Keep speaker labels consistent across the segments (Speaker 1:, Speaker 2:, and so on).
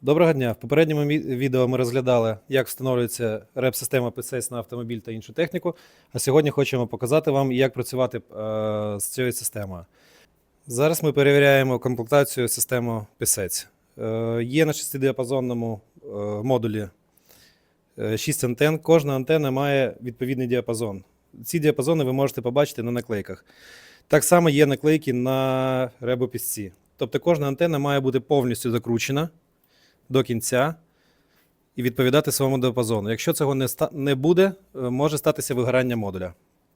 Speaker 1: Доброго дня. В попередньому відео ми розглядали, як встановлюється реп-система PCS на автомобіль та іншу техніку. А сьогодні хочемо показати вам, як працювати е, з цією системою. Зараз ми перевіряємо комплектацію системи PCS. Е, є на 6-діапазонному е, модулі 6 антен. Кожна антенна має відповідний діапазон. Ці діапазони ви можете побачити на наклейках. Так само є наклейки на ребопісці. Тобто кожна антенна має бути повністю закручена до кінця і відповідати своєму діапазону. Якщо цього не, ста- не буде, е, може статися вигорання модуля.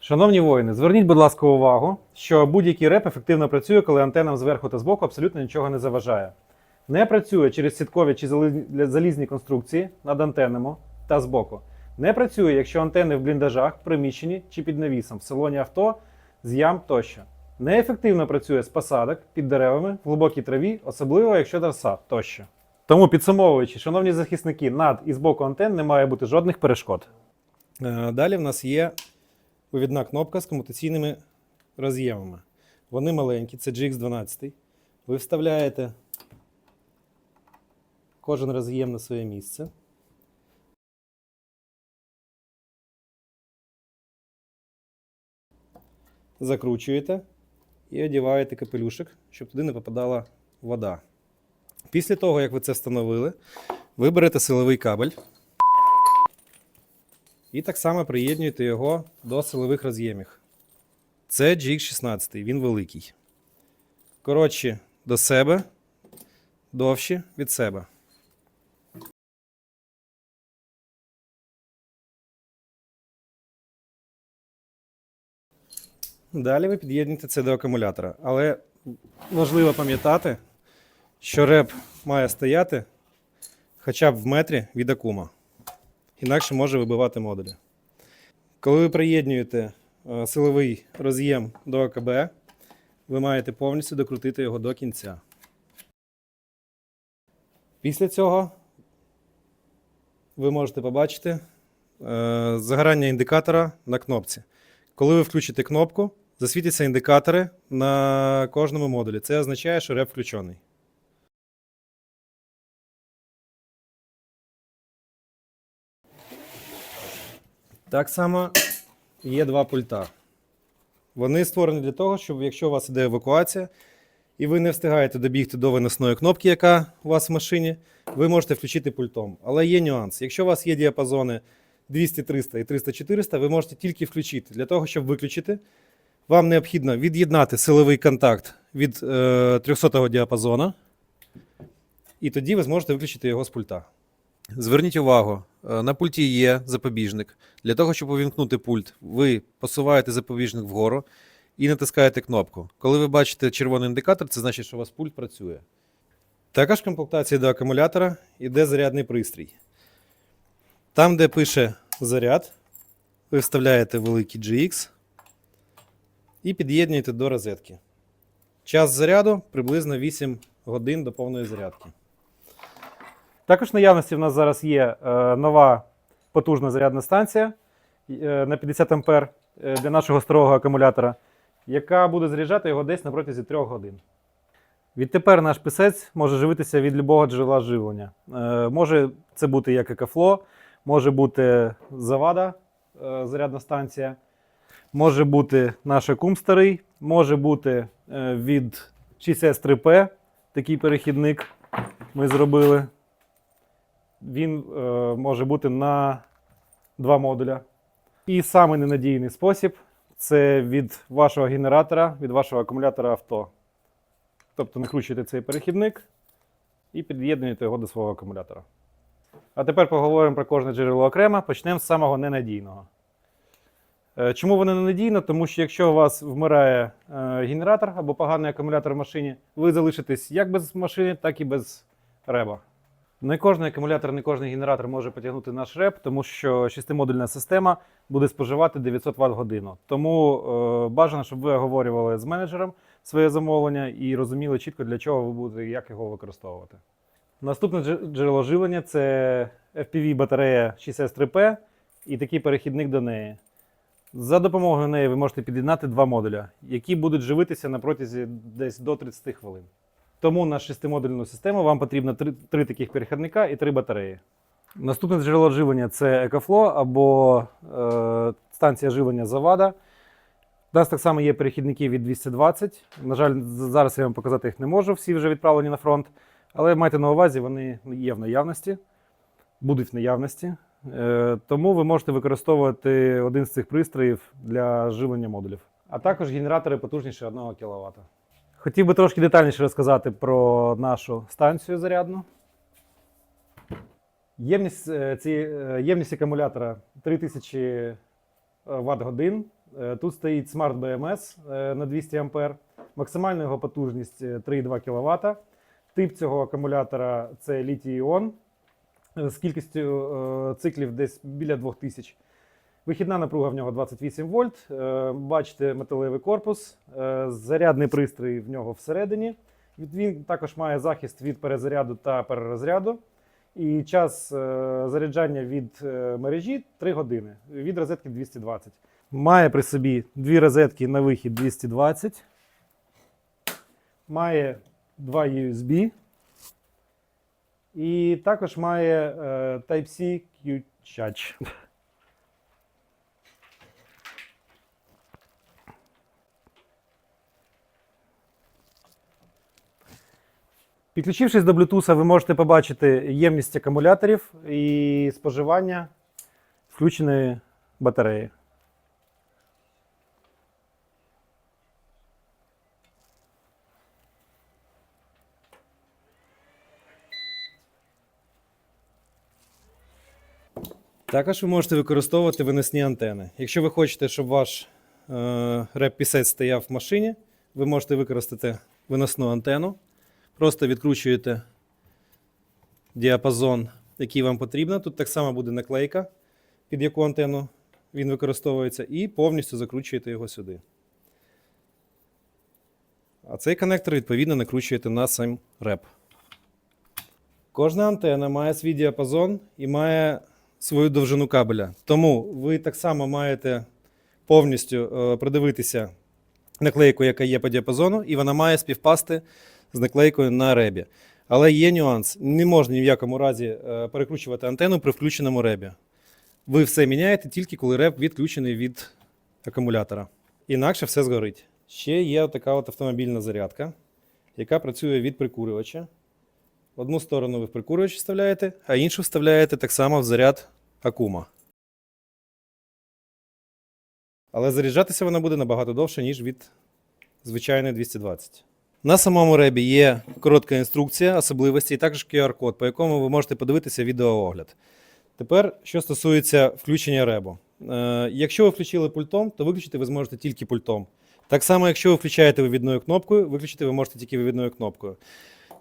Speaker 2: Шановні воїни, зверніть, будь ласка, увагу, що будь-який реп ефективно працює, коли антенам зверху та збоку абсолютно нічого не заважає. Не працює через сіткові чи залізні конструкції над антенами та збоку. Не працює, якщо антени в бліндажах, приміщенні чи під навісом, в салоні авто, з ям тощо. Неефективно працює з посадок під деревами, в глибокій траві, особливо якщо траса тощо. Тому, підсумовуючи, шановні захисники, над і збоку антен не має бути жодних перешкод.
Speaker 1: Е, Далі в нас є вивідна кнопка з комутаційними роз'ємами. Вони маленькі, це GX12. Ви вставляєте кожен роз'єм на своє місце. Закручуєте і одіваєте капелюшок, щоб туди не попадала вода. Після того, як ви це встановили, ви берете силовий кабель. І так само приєднуєте його до силових роз'ємів. Це GX16, він великий. Коротші до себе, довші від себе. Далі ви під'єднуєте це до акумулятора. Але важливо пам'ятати, що реп має стояти хоча б в метрі від акума інакше може вибивати модулі. Коли ви приєднуєте е, силовий роз'єм до АКБ, ви маєте повністю докрутити його до кінця. Після цього ви можете побачити е, загорання індикатора на кнопці. Коли ви включите кнопку, засвітяться індикатори на кожному модулі. Це означає, що реп включений. Так само є два пульта. Вони створені для того, щоб якщо у вас іде евакуація, і ви не встигаєте добігти до виносної кнопки, яка у вас в машині, ви можете включити пультом. Але є нюанс. Якщо у вас є діапазони 200, 300 і 300, 400, ви можете тільки включити. Для того, щоб виключити, вам необхідно від'єднати силовий контакт від е, 300 діапазону, і тоді ви зможете виключити його з пульта. Зверніть увагу, е, на пульті є запобіжник. Для того, щоб увімкнути пульт, ви посуваєте запобіжник вгору і натискаєте кнопку. Коли ви бачите червоний індикатор, це значить, що у вас пульт працює. Також в комплектації до акумулятора йде зарядний пристрій. Там, де пише заряд, ви вставляєте великий GX і під'єднуєте до розетки. Час заряду приблизно 8 годин до повної зарядки.
Speaker 2: Також наявності в нас зараз є е, нова потужна зарядна станція е, на 50 ампер е, для нашого старого акумулятора, яка буде заряджати його десь на протязі 3 годин. Відтепер наш писець може живитися від любого джерела живлення. Може це бути як екофло, може бути завада, зарядна станція, може бути наш акум старий, може бути від 6S3P, такий перехідник ми зробили він е, може бути на два модуля. І самий ненадійний спосіб це від вашого генератора, від вашого акумулятора авто. Тобто накручуєте цей перехідник і під'єднуєте його до свого акумулятора. А тепер поговоримо про кожне джерело окремо. Почнемо з самого ненадійного. Е, Чому воно ненадійно? Тому що якщо у вас вмирає е, генератор або поганий акумулятор в машині, ви залишитесь як без машини, так і без реба. Не кожний акумулятор, не кожний генератор може потягнути наш реп, тому що шестимодульна система буде споживати 900 Вт годину. Тому е, бажано, щоб ви оговорювали з менеджером своє замовлення і розуміли чітко, для чого ви будете і як його використовувати. Наступне джерело живлення це FPV батарея 6S3P і такий перехідник до неї. За допомогою неї ви можете під'єднати два модуля, які будуть живитися на протязі десь до 30 хвилин. Тому на шестимодульну систему вам потрібно три, три таких перехідника і три батареї. Наступне джерело живлення це EcoFlow або е, станція живлення Завада. У нас так само є перехідники від 220. На жаль, зараз я вам показати їх не можу, всі вже відправлені на фронт. Але майте на увазі, вони є в наявності, будуть в наявності. Е, тому ви можете використовувати один з цих пристроїв для живлення модулів. А також генератори потужніші 1 кВт. Хотів би трошки детальніше розказати про нашу станцію зарядну. Ємність, е, ці, е, ємність акумулятора 3000 Вт годин. Тут стоїть Smart BMS е, на 200 А. Максимальна його потужність е, 3,2 кВт. Тип цього акумулятора це літій-іон е, з кількістю циклів десь біля 2000. Вихідна напруга в нього 28 вольт. Е, Бачите металевий корпус, е, зарядний пристрій в нього всередині. Він також має захист від перезаряду та перерозряду. І час е, заряджання від мережі 3 години від розетки 220. Має при собі дві розетки на вихід 220. Має два USB. І також має Type-C Q-Charge. Підключившись до Bluetooth, ви можете побачити ємність акумуляторів і споживання включеної батареї.
Speaker 1: Також ви можете використовувати виносні антени. Якщо ви хочете, щоб ваш е, реп-пісець стояв в машині, ви можете використати виносну антенну. Просто відкручуєте діапазон, який вам потрібно. Тут так само буде наклейка, під яку антенну він використовується, і повністю закручуєте його сюди. А цей коннектор, відповідно, накручуєте на сам реп. Кожна антена має свій діапазон і має свою довжину кабеля. Тому ви так само маєте повністю е, придивитися наклейку, яка є по діапазону, і вона має співпасти з наклейкою на ребі. Але є нюанс: не можна ні в якому разі е, перекручувати антенну при включеному ребі. Ви все міняєте тільки коли реб відключений від акумулятора. Інакше все згорить. Ще є така от автомобільна зарядка, яка працює від прикурювача. Одну сторону ви в прикурювач вставляєте, а іншу вставляєте так само в заряд акума. Але заряджатися вона буде набагато довше, ніж від звичайної 220. На самому ребі є коротка інструкція, особливості і також QR-код, по якому ви можете подивитися відеоогляд. Тепер, що стосується включення ребу. Е, якщо ви включили пультом, то виключити ви зможете тільки пультом. Так само, якщо ви включаєте вивідною кнопкою, виключити ви можете тільки вивідною кнопкою.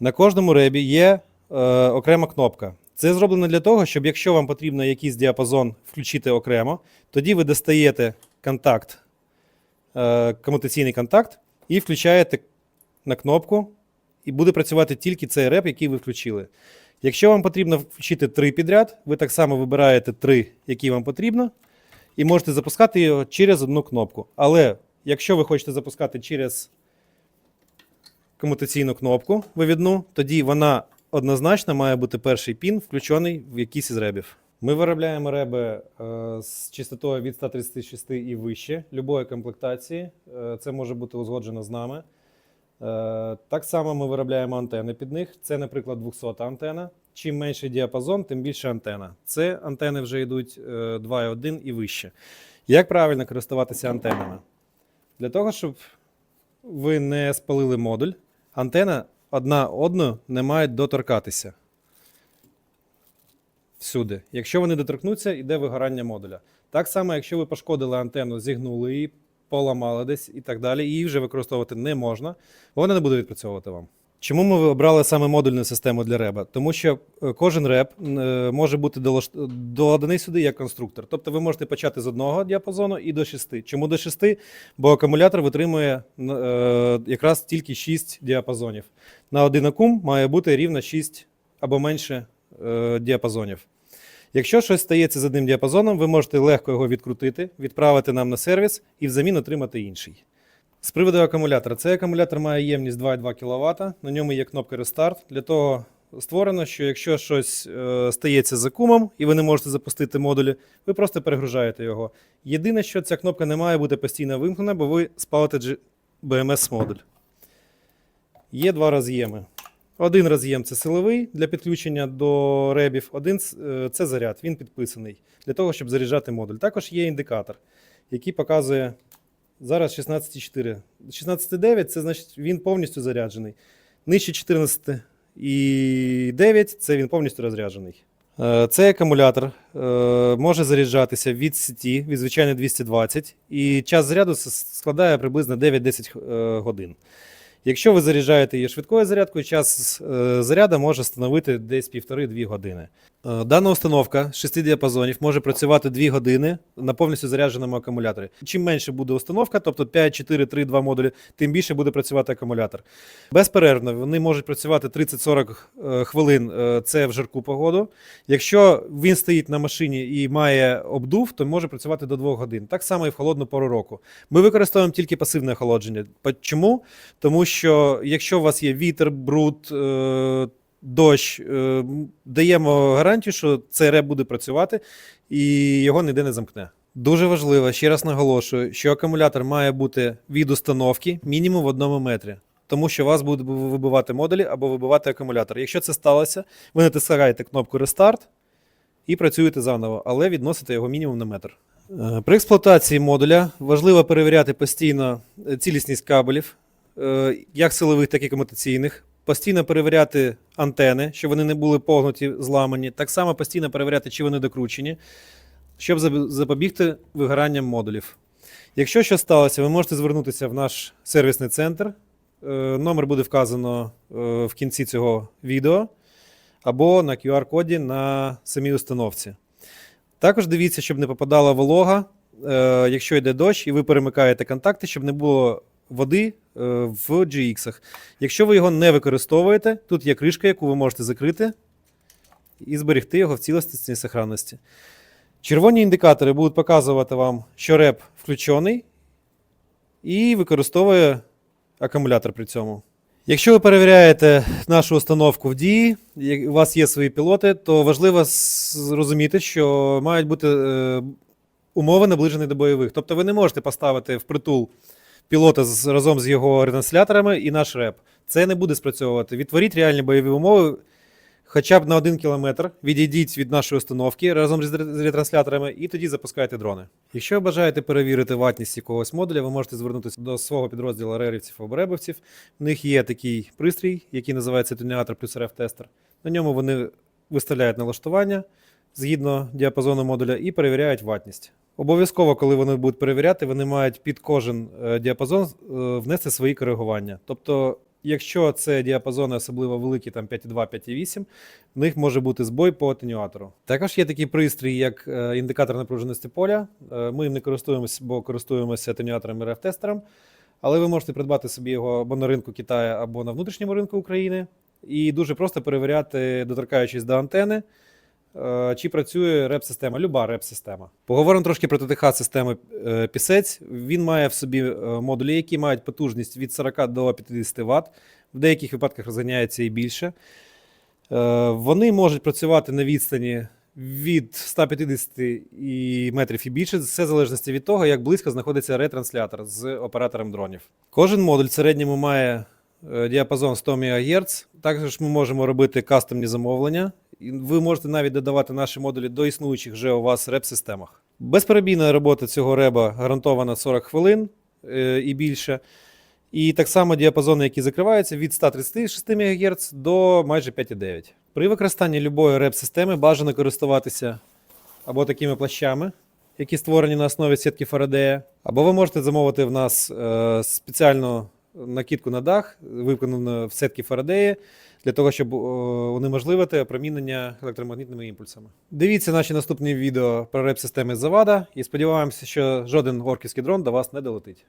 Speaker 1: На кожному ребі є е, окрема кнопка. Це зроблено для того, щоб якщо вам потрібно якийсь діапазон включити окремо, тоді ви достаєте контакт, е, комутаційний контакт і включаєте на кнопку, і буде працювати тільки цей реп, який ви включили. Якщо вам потрібно включити три підряд, ви так само вибираєте три, які вам потрібно, і можете запускати його через одну кнопку. Але якщо ви хочете запускати через комутаційну кнопку вивідну, тоді вона однозначно має бути перший пін, включений в якийсь із ребів. Ми виробляємо реби е, з частотою від 136 і вище любої комплектації. Е, це може бути узгоджено з нами. Е, так само ми виробляємо антени під них. Це, наприклад, 200 антена. Чим менший діапазон, тим більше антена. Це антени вже йдуть е, 2,1 і вище. Як правильно користуватися антенами? Для того, щоб ви не спалили модуль, антена одна одну не мають доторкатися. Всюди. Якщо вони доторкнуться, йде вигорання модуля. Так само, якщо ви пошкодили антенну, зігнули її, поламали десь і так далі, її вже використовувати не можна, вона не буде відпрацьовувати вам. Чому ми обрали саме модульну систему для реба? Тому що е, кожен реб е, може бути доданий сюди як конструктор. Тобто ви можете почати з одного діапазону і до шести. Чому до шести? Бо акумулятор витримує е, якраз тільки 6 діапазонів. На один акум має бути рівно 6 або менше діапазонів. Якщо щось стається з одним діапазоном, ви можете легко його відкрутити, відправити нам на сервіс і взамін отримати інший. З приводу акумулятора. Цей акумулятор має ємність 2,2 кВт. На ньому є кнопка Restart. Для того створено, що якщо щось е, стається з акумом і ви не можете запустити модулі, ви просто перегружаєте його. Єдине, що ця кнопка не має бути постійно вимкнена, бо ви спалите BMS модуль. Є два роз'єми. Один роз'єм це силовий для підключення до ребів, один е, це заряд, він підписаний для того, щоб заряджати модуль. Також є індикатор, який показує зараз 16,4. 16,9 це значить він повністю заряджений. Нижче 14,9 це він повністю розряджений. Е, Цей акумулятор е, може заряджатися від сіті, від звичайної 220, і час заряду складає приблизно 9-10 е, годин. Якщо ви заряджаєте її швидкою зарядкою, час е, заряду може становити десь 1,5-2 години. Е, Дана установка з 6 діапазонів може працювати 2 години на повністю зарядженому акумуляторі. Чим менше буде установка, тобто 5, 4, 3, 2 модулі, тим більше буде працювати акумулятор. Безперервно вони можуть працювати 30-40 е, хвилин. е, Це в жарку погоду. Якщо він стоїть на машині і має обдув, то може працювати до 2 годин. Так само і в холодну пору року. Ми використовуємо тільки пасивне охолодження. Чому? Тому що якщо у вас є вітер, бруд, дощ, е, даємо гарантію, що цей реп буде працювати і його ніде не замкне. Дуже важливо, ще раз наголошую, що акумулятор має бути від установки мінімум в одному метрі. Тому що вас будуть вибивати модулі або вибивати акумулятор. Якщо це сталося, ви натискаєте кнопку Restart і працюєте заново, але відносите його мінімум на метр. Е, При експлуатації модуля важливо перевіряти постійно е, цілісність кабелів, як силових, так і комутаційних. Постійно перевіряти антени, щоб вони не були погнуті, зламані. Так само постійно перевіряти, чи вони докручені, щоб запобігти вигоранням модулів. Якщо щось сталося, ви можете звернутися в наш сервісний центр. Е, Номер буде вказано е, в кінці цього відео або на QR-коді на самій установці. Також дивіться, щоб не попадала волога, е, якщо йде дощ, і ви перемикаєте контакти, щоб не було води в GX. Якщо ви його не використовуєте, тут є кришка, яку ви можете закрити і зберегти його в цілісності і сохранності. Червоні індикатори будуть показувати вам, що реп включений, і використовує акумулятор при цьому. Якщо ви перевіряєте нашу установку в дії, у вас є свої пілоти, то важливо зрозуміти, що мають бути е, умови наближені до бойових. Тобто ви не можете поставити в притул пілота з, разом з його ретрансляторами і наш реп. Це не буде спрацьовувати. Відтворіть реальні бойові умови. Хоча б на один кілометр відійдіть від нашої установки разом з ретрансляторами, і тоді запускайте дрони. Якщо бажаєте перевірити ватність якогось модуля, ви можете звернутися до свого підрозділу рерівців або ребовців. В них є такий пристрій, який називається тонеатор плюс RF-тестер. На ньому вони виставляють налаштування згідно діапазону модуля і перевіряють ватність. Обов'язково, коли вони будуть перевіряти, вони мають під кожен е, діапазон е, внести свої коригування. Тобто, якщо це діапазони особливо великі, там 5,2, 5,8, в них може бути збой по атенюатору. Також є такий пристрій, як е, індикатор напруженості поля. Ми їм не користуємося, бо користуємося атенюатором і RF-тестером. Але ви можете придбати собі його або на ринку Китаю, або на внутрішньому ринку України. І дуже просто перевіряти, доторкаючись до антени, чи працює реп-система, люба реп-система. Поговоримо трошки про ТТХ системи е, пісець. Він має в собі е, модулі, які мають потужність від 40 до 50 Вт. В деяких випадках розганяється і більше. Е, Вони можуть працювати на відстані від 150 і метрів і більше. Все в залежності від того, як близько знаходиться ретранслятор з оператором дронів. Кожен модуль в середньому має е, діапазон 100 МГц. Також ми можемо робити кастомні замовлення. Ви можете навіть додавати наші модулі до існуючих вже у вас реп-системах. Безперебійна робота цього реба гарантована 40 хвилин е, і більше. І так само діапазони, які закриваються від 136 МГц до майже 5,9. При використанні любої реп-системи бажано користуватися або такими плащами, які створені на основі сітки Фарадея, або ви можете замовити в нас е, спеціальну накидку на дах, виконану в сетки Фарадея, для того, щоб е, унеможливити опромінення електромагнітними імпульсами. Дивіться наші наступні відео про реп-системи Завада і сподіваємося, що жоден орківський дрон до вас не долетить.